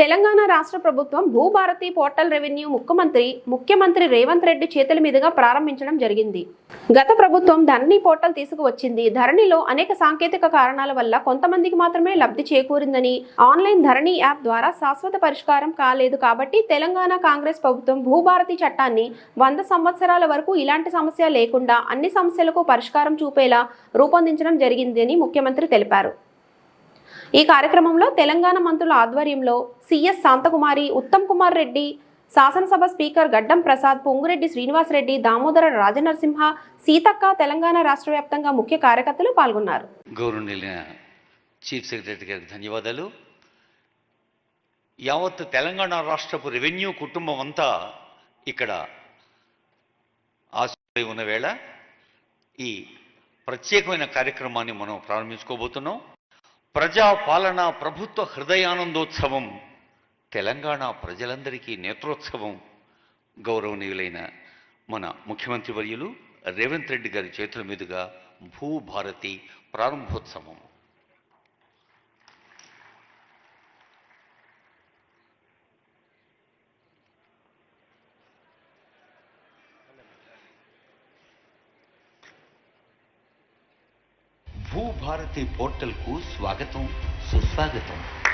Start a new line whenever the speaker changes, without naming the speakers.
తెలంగాణ రాష్ట్ర ప్రభుత్వం Bhubharati portal revenue ముఖ్యమంత్రి ముఖ్యమంత్రి రేవంత్ రెడ్డి చేతుల మీదుగా ప్రారంభించడం జరిగింది. గత ప్రభుత్వం ధరణి పోర్టల్ తీసుకువచ్చింది. ధరణిలో అనేక సాంకేతిక కారణాల వల్ల కొంతమందికి మాత్రమే లబ్ధి చేకూరిందని ఆన్లైన్ ధరణి యాప్ ద్వారా శాశ్వత పరిష్కారం కాలేదు కాబట్టి తెలంగాణ కాంగ్రెస్ ప్రభుత్వం భూభారతి చట్టాన్ని వంద సంవత్సరాల వరకు ఇలాంటి సమస్య లేకుండా అన్ని సమస్యలకు పరిష్కారం చూపేలా రూపొందించడం జరిగిందని ముఖ్యమంత్రి తెలిపారు. ఈ కార్యక్రమంలో తెలంగాణ మంత్రుల ఆధ్వర్యంలో సిఎస్ శాంతకుమారి ఉత్తమ్ కుమార్ రెడ్డి శాసనసభ స్పీకర్ గడ్డం ప్రసాద్ పొంగురెడ్డి శ్రీనివాసరెడ్డి దామోదర రాజనరసింహ సీతక్క తెలంగాణ రాష్ట్ర వ్యాప్తంగా ముఖ్య కార్యకర్తలు పాల్గొన్నారు.
చీఫ్ సెక్రటరీ గారికి ధన్యవాదాలు. యావత్ తెలంగాణ రాష్ట్రపు రెవెన్యూ కుటుంబం అంతా ఇక్కడ ఆశ్రయ ఉన్న వేళ ఈ ప్రత్యేకమైన కార్యక్రమాన్ని మనం ప్రారంభించుకోబోతున్నాం. ప్రజాపాలన ప్రభుత్వ హృదయానందోత్సవం తెలంగాణ ప్రజలందరికీ నేత్రోత్సవం. గౌరవనీయులైన మన ముఖ్యమంత్రి వర్యులు రేవంత్ రెడ్డి గారి చేతుల మీదుగా భూభారతి ప్రారంభోత్సవం. భూభారతి పోర్టల్కు స్వాగతం సుస్వాగతం.